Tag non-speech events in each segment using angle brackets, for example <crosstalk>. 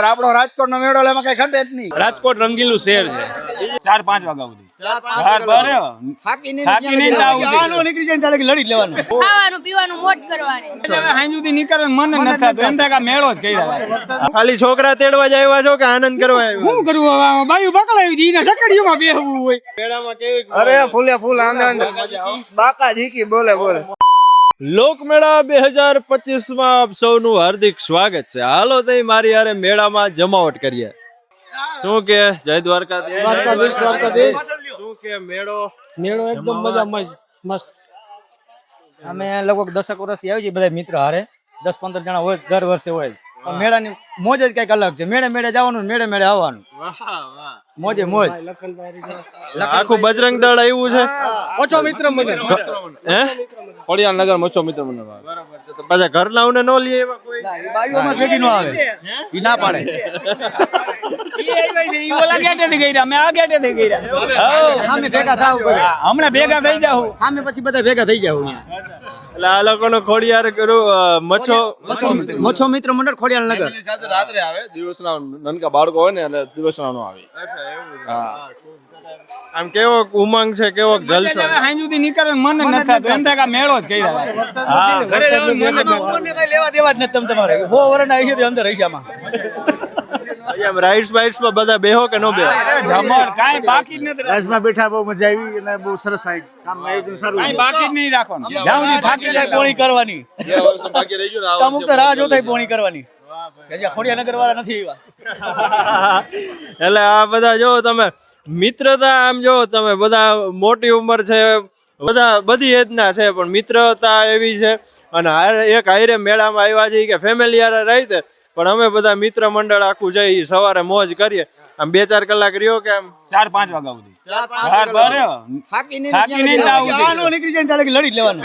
આપણો રાજકોટ નો મેળો એમાં કઈ ઘટે જ નહીં. રાજકોટ રંગીલું શહેર છે. ચાર પાંચ વાગ્યા સુધી. બહાર બહાર થાકી નહીં થાકી નહીં તો આવું જવાનું નીકળી જાય ને ત્યારે લડી જ લેવાનું. ખાવાનું પીવાનું મોજ કરવાની. હવે હાંજ સુધી નીકળે મન જ નથી થતું. એમ થાય કે આ મેળો જ કર્યા ખાલી છોકરા તેડવા જ આવ્યા છો કે આનંદ કરવા શું કરવું હવે? બાયું પકડાવી હતી એને બેહવું હોય. અરે ફૂલે ફૂલ આનંદ. બાકા જીકી બોલે બોલે. લોકમેળા બે હજાર પચીસમાં આપ સૌનું હાર્દિક સ્વાગત છે. હાલો તઈ મારી હારે મેળામાં જમાવટ કરીએ. શું કે? જય દ્વારકાધીશ. દ્વારકાધીશ, દ્વારકાધીશ. શું કે મેળો? મેળો એકદમ મજા મસ્ત. અમે લગભગ દસક વર્ષથી આવી છીએ બધા મિત્ર હારે. દસ પંદર જણા હોય દર વર્ષે હોય. મેળાની મોજ જ કંઈક અલગ છે. મેળે મેળે જવાનું મેળે મેળે આવવાનું. મોજે મોજ. આખું બજરંગ દળ આવ્યું છે. ઓછો મિત્ર મને. હે? ખોડિયાર નગર ઓછો મિત્ર મને. બરાબર છે. તો પાછા ઘરનાઓને ન લઈએ એવા કોઈ? બાયુમાં ભેગી ન આવે. ઈ ના પાડે. ઈ ઓલા ગેટેથી ગઈરા, અમે આ ગેટેથી ગઈરા. સામે. ભેગા થાવ હમણાં ભેગા થઈ જાવ પછી બધા ભેગા થઈ જાવ એટલે આ લોકોનો ખોડિયાર મચ્છો મચ્છો મિત્ર મંડળ ખોડિયાલ નગર સાથે રાત્રે આવે દિવસના નાનકા બાળકો હોય ને એટલે દિવસના નો આવે. આમ કેવો ઉમંગ છે કેવો જલસો હાઈ સુધી નીકળે મન જ નથી થતું. એમ થાય કે મેળો જ કર્યા હા ઘરે મન કઈ લેવા દેવા જ નથી તમ તમારે. હો વરણ આવી છે અંદર રહી આમાં. રાઈડ્સ બાઇડ્સમાં બધા બેહો કે નો બેહો? જબર કાઈ બાકી જ નથી રાજમાં બેઠા બહુ મજા આવી અને બહુ સરસ આ કામ આયોજન સારું કાઈ બાકી જ નહીં રાખવાનું. જાવની થાકી જાય પોણી કરવાની. બે વર્ષ બાકી રહી ગયું ને અમુક તો રાહ જોતા પોણી કરવાની. કે જ્યાં વાળા નથી આવ્યા. <laughs> એટલે આ બધા જો તમે મિત્રતા આમ જો તમે બધા મોટી ઉંમર છે બધા બધી એજના છે પણ મિત્રતા એવી છે. અને હારે એક હારે મેળામાં આવ્યા છે કે ફેમિલી યાર રહી તે પણ અમે બધા મિત્ર મંડળ આખું જઈ સવારે મોજ કરીએ. આમ બે ચાર કલાક રહ્યો કે આમ ચાર પાંચ વાગ્યા સુધી. આવું નીકળી જાય લડી લેવાનું.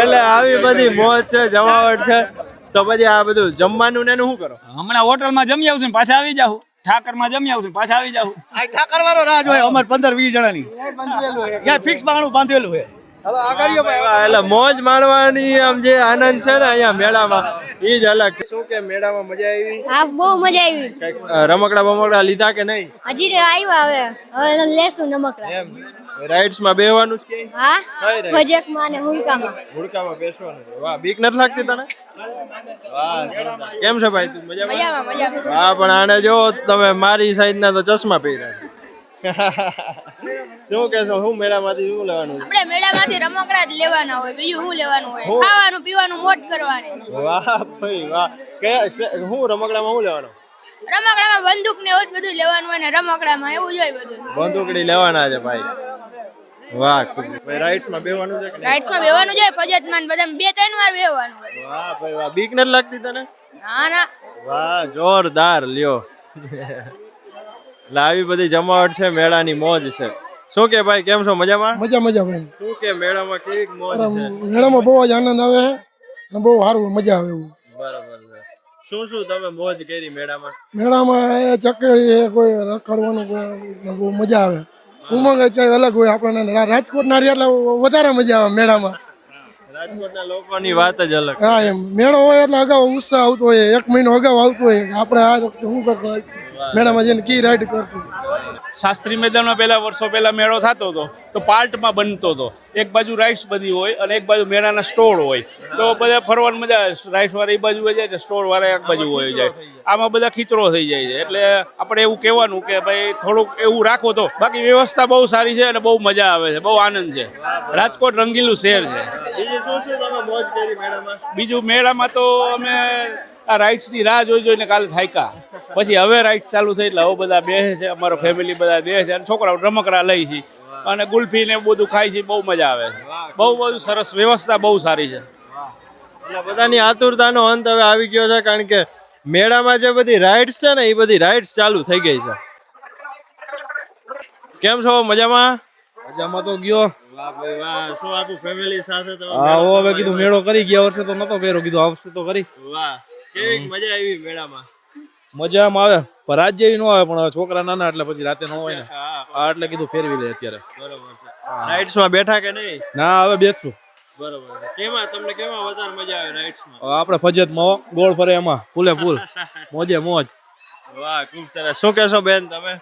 એટલે આવી બધી મોજ છે જમાવટ છે. તો પછી આ બધું જમવાનું ને શું કરો? હમણાં હોટલમાં જમી આવશું પાછા આવી જાવ ઠાકરમાં જમી આવશું ને પાછા આવી જાવ ઠાકર વાળો રાહ જોઈએ અમારે પંદર વીસ જણાની. ફિક્સ બાણું બાંધેલું છે એટલે મોજ માણવાની આમ જે આનંદ છે ને અહીંયા મેળામાં એ જ અલગ. શું કે મેળામાં મજા આવી? હા બહુ મજા આવી. રમકડા બમકડા લીધા કે નહીં? હજી આવ્યા હવે. હવે લેશું રમકડા. એમ. રાઇડ્સમાં બેહવાનું જ કે? હા? કઈ રહી? પ્રોજેક્ટમાં અને હુંકામાં હુડકામાં બેસવાનું વાહ બીક નથી લાગતી તને? વાહ કેમ છે ભાઈ તું? મજામાં? મજામાં હા પણ આને જો તમે મારી સાઈઝ ના તો ચશ્મા પહેર્યા <laughs> શું કેશો શું મેળામાંથી શું લેવાનું આપણે મેળામાંથી રમકડા જ લેવાના હોય બીજું શું લેવાનું હોય? ખાવાનું પીવાનું મોજ કરવાની. વાહ ભાઈ વાહ. કયા શે- રમકડામાં શું લેવાનું? રમકડામાં બંદૂક ને એવું જ બધું લેવાનું હોય ને રમકડામાં એવું જ હોય બધું. બંદૂકડી લેવાના છે ભાઈ. વાહ ભાઈ રાઇડ્સમાં છે? બેવાનું જ હોય ફજતમાં બધા બે ત્રણ વાર બેવાનું હોય. વાહ ભાઈ વાહ. બીક નથી લાગતી તને? ના ના. વાહ જોરદાર લ્યો. આવી બધી જમાવટ છે મેળાની મોજ છે. શું કે ભાઈ કેમ છો? મજામાં? મજા મજા ભાઈ. શું કે મેળામાં કેવી મોજ છે? મેળામાં બહુ જ આનંદ આવે અને બહુ સારું મજા આવે એવું. બરાબર શું શું તમે મોજ કરી મેળામાં? મેળામાં ચકરી કોઈ રખડવાનું કોઈ બહુ મજા આવે. ઉમંગ જ અલગ હોય આપણને. રાજકોટ રહ્યા એટલે વધારે મજા આવે મેળામાં. રાજકોટના લોકોની વાત જ અલગ. હા એમ. મેળો હોય એટલે અગાઉ ઉત્સાહ આવતો હોય. એક મહિનો અગાઉ આવતો હોય. આપણે આ વખતે શું કરશું મેળામાં જઈને કી રાઈડ કરશું? શાસ્ત્રી મેદાનમાં પહેલા વર્ષો પહેલા મેળો થતો હતો તો પાર્ટમાં બનતો હતો. એક બાજુ રાઈસ બધી હોય અને એક બાજુ મેળાના સ્ટોર હોય. તો બધા ફરવાની મજા રાઈડ્સ વાળા એ બાજુ હોય જાય સ્ટોર વાળા એક બાજુ હોય જાય. આમાં બધા ખીચરો થઈ જાય છે. એટલે આપણે એવું કહેવાનું કે ભાઈ થોડુંક એવું રાખો તો. બાકી વ્યવસ્થા બહુ સારી છે અને બહુ મજા આવે છે. બહુ આનંદ છે. રાજકોટ રંગીલું શહેર છે. બીજું શું શું તમે મોજ કરી મેળામાં? બીજું મેળામાં તો અમે આ રાઇડ્સની રાહ જોઈ જોઈને કાલે થાક્યા. પછી હવે રાઇડ ચાલુ થઈ એટલે હવે બધા બેસે છે અમારો ફેમિલી બધા બેસે છે અને છોકરાઓ રમકડા લઈ છે. અને ગુલ્ફી ને બધું ખાય છે બહુ મજા આવે છે. બહુ બધું સરસ વ્યવસ્થા બહુ સારી છે. એટલે બધાની આતુરતાનો અંત હવે આવી ગયો છે કારણ કે મેળામાં જે બધી રાઇડ્સ છે ને એ બધી રાઇડ્સ ચાલુ થઈ ગઈ છે. કેમ છો? મજામાં? મજામાં તો ગયો. વાહ ભાઈ વાહ. શું આખું ફેમિલી સાથે હા હવે કીધું મેળો કરી ગયા વર્ષે તો નતો કર્યો કીધું આવશે વર્ષે તો કરી. વાહ. કેવી મજા આવી મેળામાં. મજામાં આવે. પણ રાત જેવી નો આવે પણ છોકરા નાના એટલે પછી રાતે નો હોય ને. હા એટલે કીધું ફેરવી લે અત્યારે. બરોબર છે. રાઇડ્સમાં બેઠા કે નહીં? ના હવે બેસશું. બરોબર કેમાં તમને કેમાં વધારે મજા આવે રાઇડ્સમાં હવે આપણે ફજતમાં ગોળ ફરે એમાં. ફૂલે ફૂલ. મોજે મોજ. વાહ ખૂબ સરસ. શું કહેશો બેન તમે?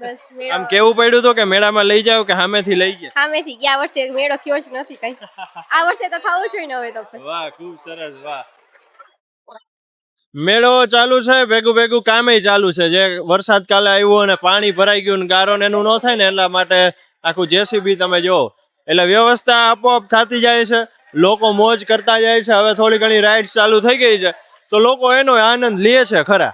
બસ આમ કેવું પડ્યું હતું કે મેળામાં લઈ જાવ કે સામેથી લઈ ગયા? સામેથી ગયા વર્ષે મેળો થયો જ નથી કઈ. આ વર્ષે તો થવું જોઈએ ને હવે તો વાહ ખૂબ સરસ વાહ. મેળો ચાલુ છે, ભેગું ભેગું કામે ચાલુ છે. જે વરસાદ કાલે આવ્યો અને પાણી ભરાઈ ગયું ને ગારો ને એનું ન થાય ને એટલા માટે આખું જેસીબી તમે જો એટલે વ્યવસ્થા આપોઆપ થતી જાય છે. લોકો મોજ કરતા જાય છે. હવે થોડી ઘણી રાઇડ્સ ચાલુ થઈ ગઈ છે. તો લોકો એનો આનંદ લે છે ખરા.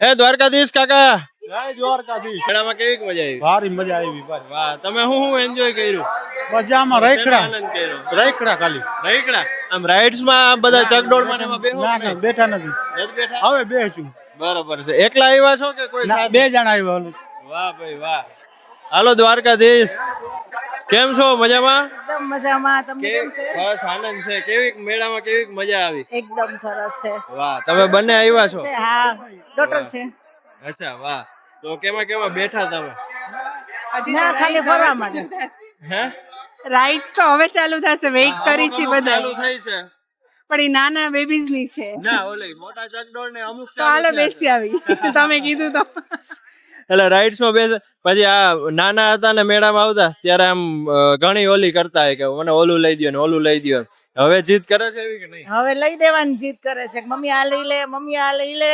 એ દ્વારકાધીશ કાકા. જય દ્વારકાધીશ. મેળામાં કેવી મજા આવી? ભારી મજા આવી ભાઈ. વાહ તમે શું શું એન્જોય કર્યું? મજામાં શેનો રખડા આનંદ ખાલી. રહીકડા આમ રાઇડ્સમાં બધા ચકડોળમાં એમાં બેહો ના ના બેઠા નથી. નથી બેઠા? હવે બેસું બરોબર છે. એકલા આવ્યા છો કે કોઈ સાથે? બે જણા આવ્યા વાહ ભાઈ વાહ. હાલો દ્વારકાધીશ. કેમ છો? મજામાં? એકદમ મજામાં. તમને કેમ છે? બસ આનંદ છે. કેવી મેળામાં કેવી મજા આવી? એકદમ સરસ છે. વાહ તમે બંને આવ્યા છો? છે, હા. ડોટર છે. અચ્છા વાહ. તો કેમાં કેમાં બેઠા તમે? ના ખાલી ફરવા માટે. હે? રાઇડ્સ તો હવે ચાલુ થશે વેઇટ કરી છે બધા ચાલુ થઈ છે. પણ એ નાના બેબીઝની છે. ના ઓલે મોટા ચકડોળ ને અમુક તો હાલો. બેસી આવી. <laughs> તમે કીધું તો. એટલે રાઇડ્સમાં બેસે પછી આ નાના હતા ને મેળામાં આવતા ત્યારે આમ ઘણી ઓલી કરતા હોય કે મને ઓલું લઈ દો ને ઓલું લઈ દ્યો. હવે જીત કરે છે એવી કે નહીં? હવે લઈ દેવાની જીત કરે છે મમ્મી આ લઈ લે મમ્મી આ લઈ લે.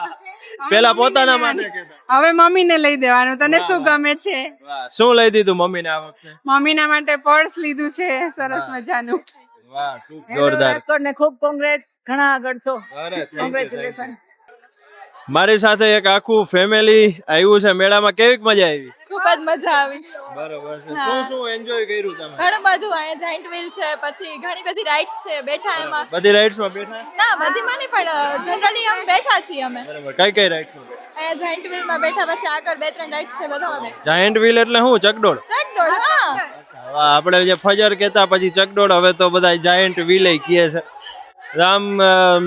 <laughs> પેલા પોતાના માટે કહેતા હવે મમ્મીને લઈ દેવાનું. તને શું ગમે છે? શું લઈ દીધું મમ્મીને આ વખતે? મમ્મીના માટે પર્સ લીધું છે સરસ મજાનું. વાહ ખૂબ જોરદાર. રાજકોટ ને ખૂબ કોંગ્રેટ્સ ઘણા આગળ છો. કોંગ્રેચ્યુલેશન મારી સાથે એક આખું ફેમિલી આવ્યું છે. મેળામાં કેવીક મજા આવી? ખૂબ જ મજા આવી. બરોબર છે. શું શું એન્જોય કર્યું તમે? ઘણું બધું. અહીંયા જાઇન્ટ વ્હીલ છે પછી ઘણી બધી રાઇડ્સ છે બેઠા એમાં. બધી રાઇડ્સમાં બેઠા? ના બધીમાં નહીં પણ જનરલી અમે બેઠા છીએ અમે. બરોબર. કઈ કઈ રાઇડ્સમાં? અહીંયા વ્હીલમાં બેઠા પછી આગળ બે ત્રણ રાઇડ્સ છે બધા અમે. જાયન્ટ વ્હીલ એટલે શું? ચકડોળ? ચકડોળ હા. આપણે જે ફજર કહેતા પછી ચકડોળ હવે તો બધા જાયન્ટ વ્હીલ કહે છે. રામ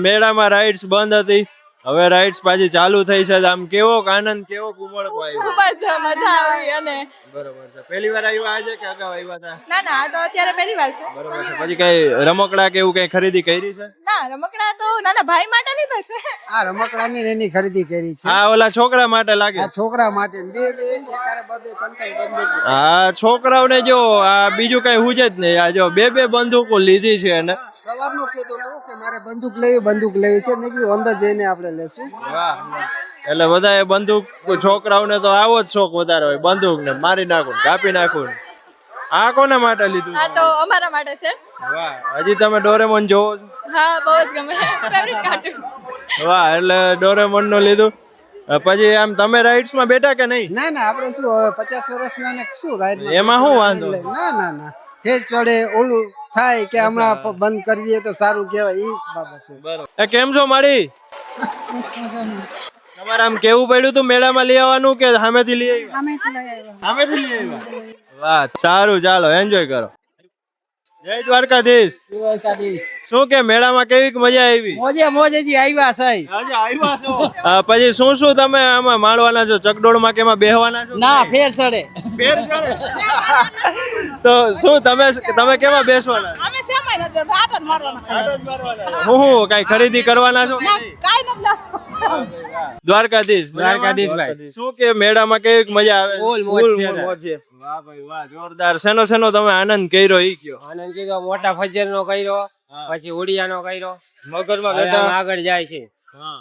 મેળામાં રાઇડ્સ બંધ હતી. હવે રાઇડ્સ પાછી ચાલુ થઈ છે આમ કેવો આનંદ કેવો કુમળકો આવ્યો ખૂબ જ મજા આવી અને બરોબર છે. પહેલી વાર આવ્યા આજે કે અગાઉ આવ્યા હતા? ના ના આ તો અત્યારે પહેલી વાર છે. બરોબર છે. પછી કઈ રમકડા કે એવું કઈ ખરીદી કરી છે? ના રમકડા તો નાના ભાઈ માટે લીધા છે. આ રમકડાની ને એની ખરીદી કરી છે. આ ઓલા છોકરા માટે લાગે. આ છોકરા માટે બે બે એકારે બબે ત્રણ ત્રણ બંદૂક આ છોકરાઓને જો આ બીજું કઈ હુજ જ નહીં. આ જો બે બે બંદૂકો લીધી છે એને સવારનો કહેતો હતો કે મારે બંદૂક લેવી બંદૂક લેવી છે. મેં કીધું અંદર જઈને આપણે લેશું. એટલે બધા બંદૂક છોકરાઓને તો આવો જ શોખ વધારે હોય. બંદૂક ને મારી નાખું કાપી નાખું. આ કોના માટે લીધું? આ તો અમારા માટે છે. વાહ હજી તમે ડોરેમોન જોવો છો? હા બહુ જ ગમે. ફેવરિટ કાર્ટૂન વાહ એટલે ડોરેમોનનું લીધું પછી આમ તમે રાઇડ્સમાં બેઠા કે નહીં? ના ના આપણે શું હવે પચાસ વર્ષના ને શું રાઇડ એમાં શું વાંધો? ના ના ના. ફેર ચડે ઓલું થાય કે હમણાં બંધ કરી દઈએ તો સારું કહેવાય એ બાબત બરોબર. એ કેમ છો મારી તમારે આમ કેવું પડ્યું તું મેળામાં લઈ આવવાનું કે સામેથી લઈ આવ્યા. સામેથી લઈ આવ્યા? વાહ સારું ચાલો એન્જોય કરો. જય દ્વારકાધીશ. શું કે મેળામાં કેવી મજા આવી? મોજે મોજે જી આવ્યા સાહેબ આજે આવ્યા છો? પછી શું શું તમે આમાં માણવાના છો? ચકડોળમાં કે એમાં બેહવાના છો? ના ફેર સડે ફેર સડે તો શું તમે તમે કેમાં બેસવાના? છો? અમે શેમાં નથી આટન મારવાના. હું હું કઈ ખરીદી કરવાના છો? કાઈ નથી લાવવાનું. દ્વારકાધીશ. ભાઈ શું કે મેળામાં કેવી મજા આવે? ફૂલ મોજ મોજ છે. વાહ ભાઈ વાહ જોરદાર. શેનો શેનો તમે આનંદ કર્યો ઈ કયો? આનંદ કીધો મોટા ફજર નો કર્યો પછી ઉડિયાનો કર્યો. મગજમાં હવે બેઠા આગળ જાય છે. હા.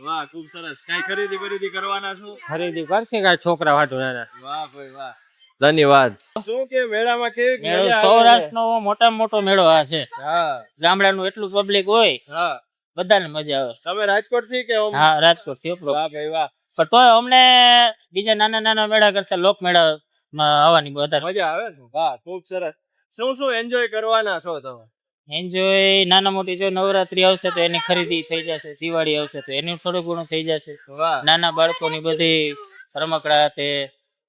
વાહ ખૂબ સરસ. કઈ ખરીદી ખરીદી કરવાના છો? ખરીદી કરશે કઈ છોકરા વાટું નાના વાહ ભાઈ વાહ. ધન્યવાદ. શું કે મેળામાં કેવી મેળો સૌરાષ્ટ્ર નો મોટામાં મોટો મેળો આ છે. છે? હા. ગામડાનું એટલું પબ્લિક હોય હા. બધાને મજા આવે. તમે રાજકોટથી કે હા રાજકોટથી વાહ ભાઈ વાહ. પણ તોય અમને બીજા નાના નાના મેળા કરતા લોક મેળા માં આવવાની વધારે. મજા આવે ને? વાહ ખૂબ સરસ. શું શું એન્જોય કરવાના છો તમે? એન્જોય નાના મોટી જો નવરાત્રી આવશે તો એની ખરીદી થઈ જશે દિવાળી આવશે તો એનું થોડું ઘણું થઈ જશે. નાના બાળકોની બધી રમકડા તે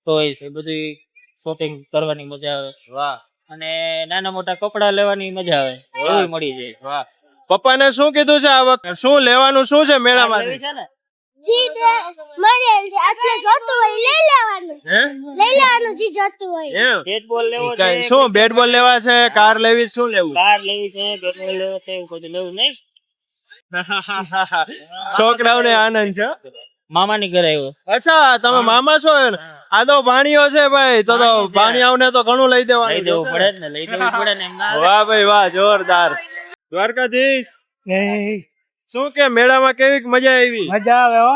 ટોયસ એ બધી શોપિંગ કરવાની મજા આવે. વાહ. અને નાના મોટા કપડા લેવાની મજા આવે. એવી મળી જાય. વાહ. પપ્પાને શું કીધું છે આ વખતે? શું લેવાનું શું છે મેળામાં છે ને? જી તે મળેલ છે એટલે જોતું હોય લઈ લેવાનું. હે? લઈ લેવાનું જી જોતું હોય. બેટ બોલ લેવો કાંઈ શું બેટ બોલ લેવા છે કાર લેવી શું લેવું? કાર લેવી છે બેટ બોલ લેવો છે એવું બધું લેવું નહીં. <laughs> છોકરાઓને આનંદ છે મામાની ઘરે આવ્યો. અચ્છા તમે મામા છો ને? આ તો ભાણીઓ છે ભાઈ તો તો ભાણિયાઓને તો ઘણું લઈ દેવાનું લઈ દેવું પડે ને લઈ દેવું પડે ને વાહ ભાઈ વાહ જોરદાર. દ્વારકાધીશ. શું કે મેળામાં કેવી મજા આવી? મજા આવે હો.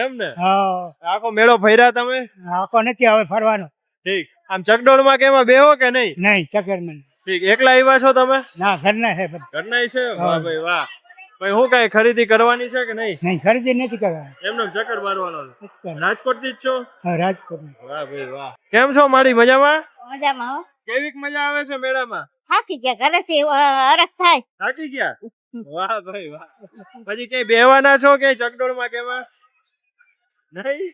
એમ ને? હા. આખો મેળો ફર્યા તમે? આખો નથી આવે ફરવાનો. ઠીક. આમ ચકડોળમાં કેમાં બેહો કે નહીં? નહીં ચક્કરમાં ઠીક. એકલા આવ્યા છો તમે? ના ઘરના છે ઘરના છે? વાહ ભાઈ વાહ. ભાઈ હું કઈ ખરીદી કરવાની છે કે નહીં? નહીં ખરીદી નથી કરવાની. એમનો ચક્કર મારવાનો. રાજકોટથી જ છો? હા રાજકોટ વાહ ભાઈ વાહ. કેમ છો મારી મજામાં? મજામાં કેવીક મજા આવે છે મેળામાં? થાકી ગયા ઘરેથી અરસ થાય. થાકી ગયા? વાહ ભાઈ વાહ. પછી કઈ બેવાના છો કે ચકડોળમાં કેમાં નહીં?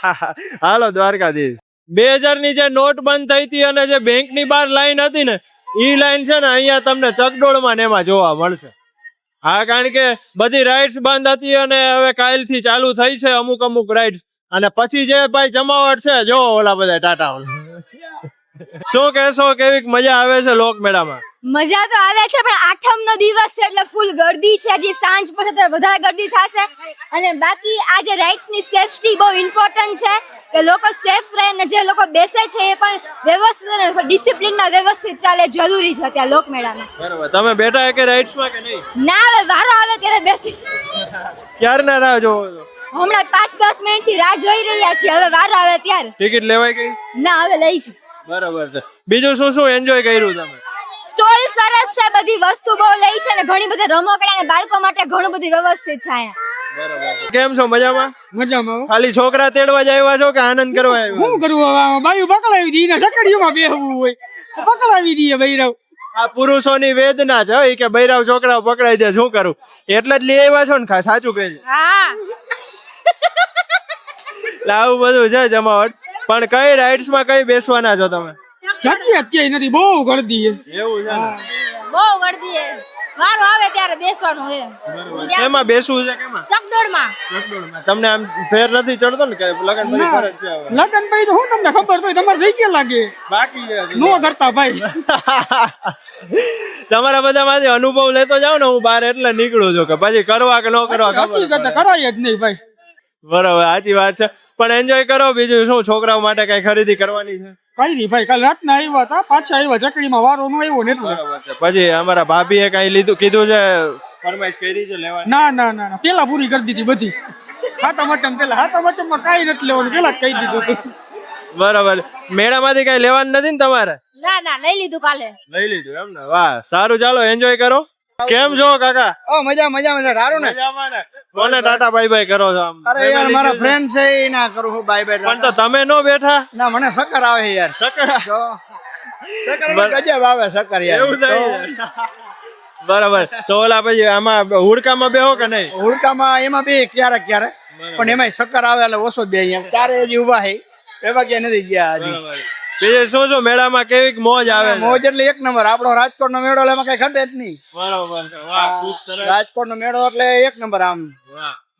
<laughs> હાલો દ્વારકાધીશ. બે હજારની જે નોટ બંધ થઈ હતી અને જે બેંકની બહાર લાઈન હતી ને, ઈ લાઈન છે ને અહીંયા તમને ચકડોળમાં ને એમાં જોવા મળશે. હા, કારણ કે બધી રાઇડ્સ બંધ હતી અને હવે કાલથી ચાલુ થઈ છે અમુક અમુક રાઇડ્સ અને પછી જે ભાઈ જમાવટ છે જો ઓલા બધા ટાટા શું કહેશો? કેવી મજા આવે છે લોક મેળામાં? મજા તો આવે છે પણ આઠમ નો દિવસ છે એટલે ફૂલ ગર્દી છે. હજી સાંજ પછી વધારે ગર્દી થશે. અને બાકી આજે રાઇડ્સની સેફટી બહુ ઇમ્પોર્ટન્ટ છે કે લોકો સેફ રહે અને જે લોકો બેસે છે એ પણ વ્યવસ્થિત અને ડિસિપ્લિનમાં વ્યવસ્થિત ચાલે જરૂરી છે ત્યાં લોકમેળામાં. બરાબર. તમે બેઠા કે રાઇડ્સમાં કે નહીં? ના હવે વારો આવે ત્યારે બેસી. ક્યારના રાહ જોવો છો? હમણાં પાંચ દસ મિનિટથી રાહ જોઈ રહ્યા છીએ હવે વારો આવે ત્યારે. ટિકિટ લેવાય ગઈ? ના હવે લઈશું. બરાબર છે. બીજું શું શું એન્જોય કર્યું તમે? સ્ટોલ સરસ છે બધી વસ્તુ બહુ લઈ છે અને ઘણી બધી રમકડા અને બાળકો માટે ઘણું બધું વ્યવસ્થિત છે અહીંયા. કેમ છો મજામાં? મજામાં ખાલી છોકરા તેડવા જ આવ્યા છો કે આનંદ કરવા આવ્યા શું કરવું હવે? બાયું પકડાવી દી ને સકડીઓમાં બેહવું હોય. પકડાવી દઈએ ભૈરવ. આ પુરુષોની વેદના છે એ કે બૈરાવ છોકરાઓ પકડાઈ દે શું કરું? એટલે જ લઈ આવ્યા છો ને ખા સાચું કહેજો. હા. લાવું આવું બધું છે જમાવટ. પણ કઈ રાઇડ્સમાં કઈ બેસવાના છો તમે? જગ્યા ક્યાંય નથી બહુ ગળદી છે એવું છે બહુ ગળદી છે વારો આવે ત્યારે બેસવાનું છે એમાં બેસવું છે કેમાં ચકડોળમાં. ચકડોળમાં. તમને આમ ફેર નથી ચડતો ને કે લગન પછી ફરજ છે લગન પછી તો હું તમને ખબર તો તમારે થઈ ગયા લાગે. બાકી નો કરતા ભાઈ. <laughs> તમારા બધામાંથી અનુભવ લેતો જાવ ને હું બહાર એટલે નીકળું છું કે પછી કરવા કે ન કરવા ખબર. કરાય જ નહીં ભાઈ. બરાબર સાચી વાત છે. પણ એન્જોય કરો બીજું શું છોકરાઓ માટે કઈ ખરીદી કરવાની છે? કઈ નહીં ભાઈ કાલ રાતના આવ્યા હતા પાછા આવ્યા ચકડીમાં વારો નો આવ્યો ને એટલે. બરાબર છે. પછી અમારા ભાભીએ કઈ લીધું કીધું છે ફરમાઈશ કરી છે લેવા ના ના ના ના પેલા પૂરી કરી દીધી બધી. હાથા મટમ પેલા હાથા મટમમાં કઈ નથી લેવાનું પેલા જ કહી દીધું બરાબર. મેળામાંથી કઈ લેવાનું નથી ને તમારે? ના ના લઈ લીધું કાલે. લઈ લીધું એમ ને વાહ સારું ચાલો એન્જોય કરો. કેમ છો કાકા? ઓ મજા મજા મજા સારું ને? મજામાં ને? કોને ટાટા બાય બાય કરો છો આમ. અરે યાર મારા ફ્રેન્ડ છે એ ના કરું હું બાય બાય પણ તો તમે નો બેઠા? ના મને સકર આવે યાર. સકર સકર ગજબ આવે સકર યાર. એવું થાય બરાબર. તો ઓલા પછી આમાં હુડકામાં બેહો કે નહીં? હુડકામાં એમાં બે ક્યારેક ક્યારેક. પણ એમાં સકર આવે એટલે ઓછો બે અહીંયા ચારે હજી ઊભા છે એવા ક્યાં નથી ગયા હજી. બીજું શું શું મેળામાં કેવી મોજ આવે મોજ એટલે એક નંબર. આપણો રાજકોટ નો મેળો એટલે એમાં કઈ ઘટે જ નહીં. બરોબર રાજકોટ નો મેળો એટલે એક નંબર આમ.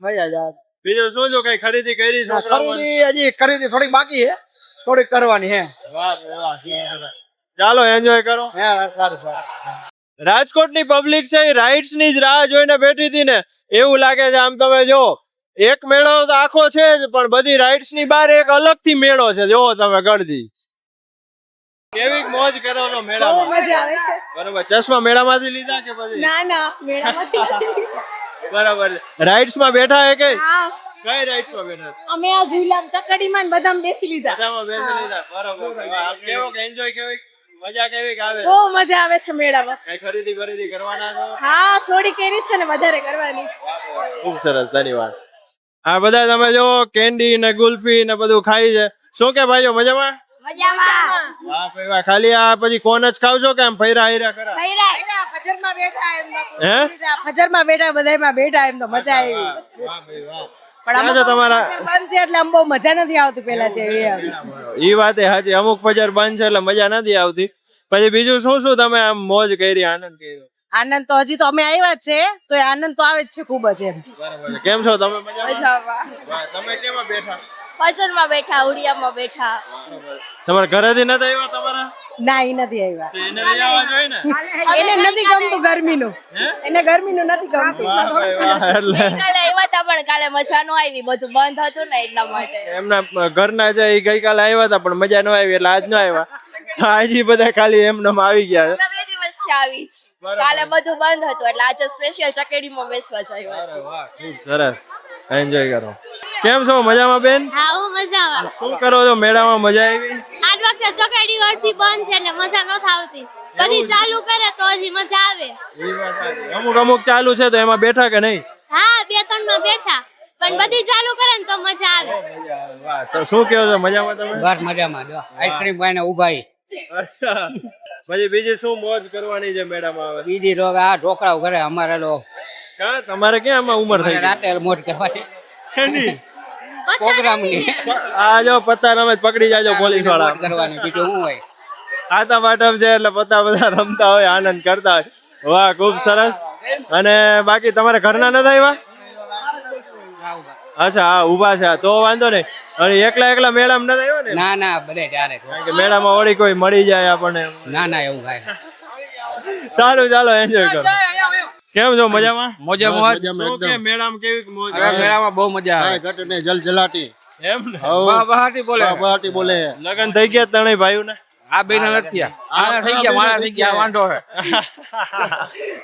મજા જ બીજું શું શું કઈ ખરીદી કરી ખરીદી હજી ખરીદી થોડીક બાકી છે. થોડીક કરવાની હે. ચાલો એન્જોય કરો. રાજકોટ રાજકોટની પબ્લિક છે રાઇડ્સની જ રાહ જોઈને બેઠી હતી ને. એવું લાગે છે આમ તમે જો એક મેળો તો આખો છે જ પણ બધી રાઇડ્સની બહાર એક અલગથી મેળો છે. જો તમે ગળદી કેવી મોજ કરો છો મેળામાં મજા આવે છે. બરોબર. ચશ્મા મેળામાંથી લીધા કે પછી? ના ના મેળામાંથી નથી લીધા. બરાબર. રાઇડ્સમાં બેઠા હે કે? હા. કઈ રાઇડ્સમાં બેઠા અમે આ ઝૂલામ ચકડીમાં ને બધામાં બેસી લીધા. બધામાં બેસી લીધા. બરાબર કેવો એન્જોય કેવી? મજા કેવી આવે? બહુ મજા આવે છે મેળામાં. કઈ ખરીદી ખરીદી કરવાના છો? હા થોડી કેરી છે ને વધારે કરવાની છે. ખૂબ સરસ ધન્યવાદ. આ બધા તમે જો કેન્ડી ને ગુલ્ફી ને બધું ખાઈ છે. શું કે ભાઈઓ મજામાં? મજામાં. વાહ ભાઈ વાહ. ખાલી આ પછી કોન જ ખાવ છો કે આમ ફૈરા હૈરા કરા? ફજરમાં બેઠા એમ હે? ફજરમાં બેઠા બધામાં બેઠા એમ તો મજા આવી. વાહ ભાઈ વાહ. પણ તમારા બંધ છે એટલે આમ બહુ મજા નથી આવતી પેલા જેવી એમ. ઈ વાત એ સાચી. અમુક બજાર બંધ છે એટલે મજા નથી આવતી. પછી બીજું શું શું તમે આમ મોજ કરી આનંદ કર્યો? આનંદ તો હજી તો અમે આવ્યા જ છે તો એ આનંદ તો આવે જ છે ખૂબ જ એમ. કેમ છો તમે? મજામાં? મજામાં. તમે કેમાં બેઠા? પાછળમાં બેઠા ઉડિયામાં બેઠા. તમારા ઘરેથી નથી આવ્યા તમારા? ના એ નથી આવ્યા. એને લઈ આવવા જોઈએ ને? એને નથી ગમતું ગરમીનું. એને ગરમીનું નથી ગમતું. વાહ ભાઈ વાહ, એટલે. કાલે આવ્યા હતા પણ કાલે મજા નો આવી. બધું બંધ હતું ને એટલા માટે. એમના ઘરના છે એ ગઈકાલે આવ્યા હતા પણ મજા નો આવી એટલે આજ ન આવ્યા. આજે બધા ખાલી એમને આવી ગયા. બે દિવસ આવી જ. કાલે બધું બંધ હતું એટલે આજે સ્પેશિયલ ચકેડીમાં બેસવા જ છે ખૂબ સરસ. એન્જોય કરો. કેમ છો? મજામાં બેન? હા હું મજામાં. શું કરો છો? મેળામાં મજા આવી? આજ વખતે ચોકડી વાળથી બંધ છે એટલે મજા ન આવતી કદી ચાલુ કરે તો હજી મજા આવે. અમુક અમુક ચાલુ છે તો એમાં બેઠા કે નહીં? હા બે ત્રણમાં બેઠા. પણ બધી ચાલુ કરે ને તો મજા આવે. વાહ, તો શું કહો છો? મજામાં તમે? બસ મજામાં જો. આઈસ્ક્રીમ ખાઈને ઊભા અચ્છા. પછી બીજી શું મોજ કરવાની છે મેળામાં આવે બીજી તો આ ઢોકળા ઘરે અમારે લો તમારે ક્યાં આમાં ઉંમર થઈ ગઈ? રાતે મોજ કરવાની? પ્રોગ્રામની. આ જો પત્તા રમે પકડી જાજો પોલીસવાળા. કરવાની બીજું શું હોય? આતા બાટમ છે એટલે પત્તા બધા રમતા હોય આનંદ કરતા હોય. વાહ ખૂબ સરસ. અને બાકી તમારે ઘરના નથી આવ્યા? અચ્છા હા ઊભા છે. તો વાંધો નહીં. અને એકલા એકલા મેળામાં નથી આવ્યા ને? ના ના બધે ત્યારે કારણ કે મેળામાં વળી કોઈ મળી જાય આપણને. ના ના એવું કાંઈ સારું ચાલો એન્જોય કરો. કેમ છો મજામાં? મજામાં. મોજ શું કે મેળામાં કેવી મોજ અરે મેળામાં બહુ મજા આવે. ઘટ ને જલ જલાટી એમ ને? બહાટી બોલે. પાર્ટી બોલે. લગન થઈ ગયા તણે ભાઈઓ ને આ બેના નથી થયા. થઈ ગયા મારા થઈ ગયા વાંઢો હે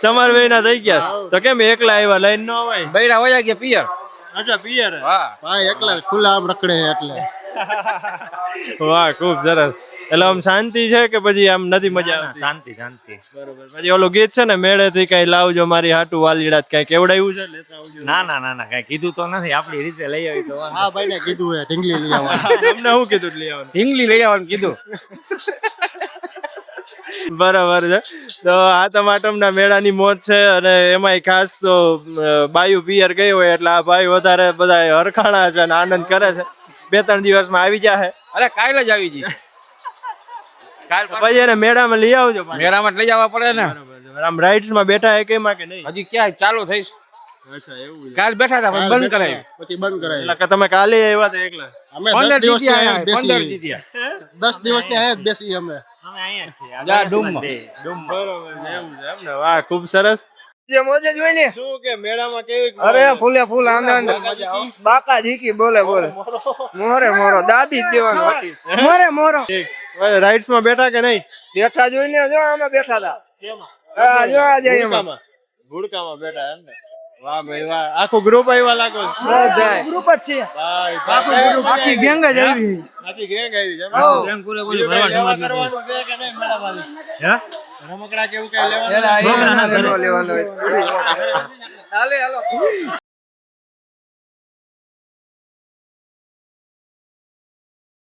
તમાર બેના થઈ ગયા? તો કેમ એકલા આવ્યા? લાઈન નો આવે બેડા વયા ગયા પિયર. અચ્છા પિયર. હા. ભાઈ એકલા ખુલ્લા આમ રખડે એટલે. વાહ ખૂબ સરસ. એટલે આમ શાંતિ છે કે પછી આમ નથી મજા આવતી? શાંતિ શાંતિ. બરોબર. પછી ઓલું ગીત છે ને મેળે થી કઈ લાવજો મારી હાટુ વાલીડા કઈ કેવડાયું છે? લેતા આવજો. ના ના ના ના કઈ કીધું તો નથી. આપણી રીતે લઈ આવી તો હા ભાઈ ને કીધું હે ઢીંગલી લઈ <laughs> આવવાનું. તમને શું કીધું લઈ આવવાનું? ઢીંગલી લઈ આવવાનું કીધું. બરાબર છે. તો આ તમાટમના મેળાની મોજ છે અને એમાંય ખાસ તો બાયુ પિયર ગઈ હોય એટલે આ ભાઈ વધારે બધા હરખાણા છે અને આનંદ કરે છે. બે ત્રણ દિવસમાં આવી જાય અરે કાલે જ આવી જઈ કાલ એને મેળામાં લઈ આવજો મેળામાં લઈ જવા પડે ને? આમ રાઇડ્સમાં બેઠા હે કેમાં કે નહીં? હજી ક્યાં ચાલુ થઈશ. અચ્છા એવું છે. કાલ બેઠા હતા બંધ કરાય. પછી બંધ કરાય. એટલે તમે કાલે આવ્યા હતા એકલા. અમે પંદર દસ દિવસ જીત્યા ત્યાં પંદર બેસી. દિવસ ત્યાં જ બેસી અમે. જા ડૂમમાં. બરોબર છે, છે એમ ને? વાહ ખૂબ સરસ. જે મોજે જોઈ ને. શું કે મેળામાં કેવી અરે ફૂલે ફૂલ આનંદ. બાકા જીકી બોલે બોલે. મોરે. મોરો દાબી જ દેવાનું. મોરે. મોરો રાઇડ્સમાં બેઠા કે નહીં બેઠા જોઈને જો અમે બેઠા હતા હા, જો આ જઈએ એમાં. ભૂડકામાં ભૂડકામાં બેઠા એમ ને વાહ ભાઈ વાહ આખું ગ્રુપ આવ્યા લાગો ગ્રુપ જ છે ભાઈ, ભાઈ, આખી ગેંગ જ આવી આખી ગેંગ આવી છે એમ? બીજું કઈ લેવા કરવાનું છે કે નહીં મેળામાંથી? રમકડા કેવું કઈ લેવાનું લેવાનું હાલે હાલો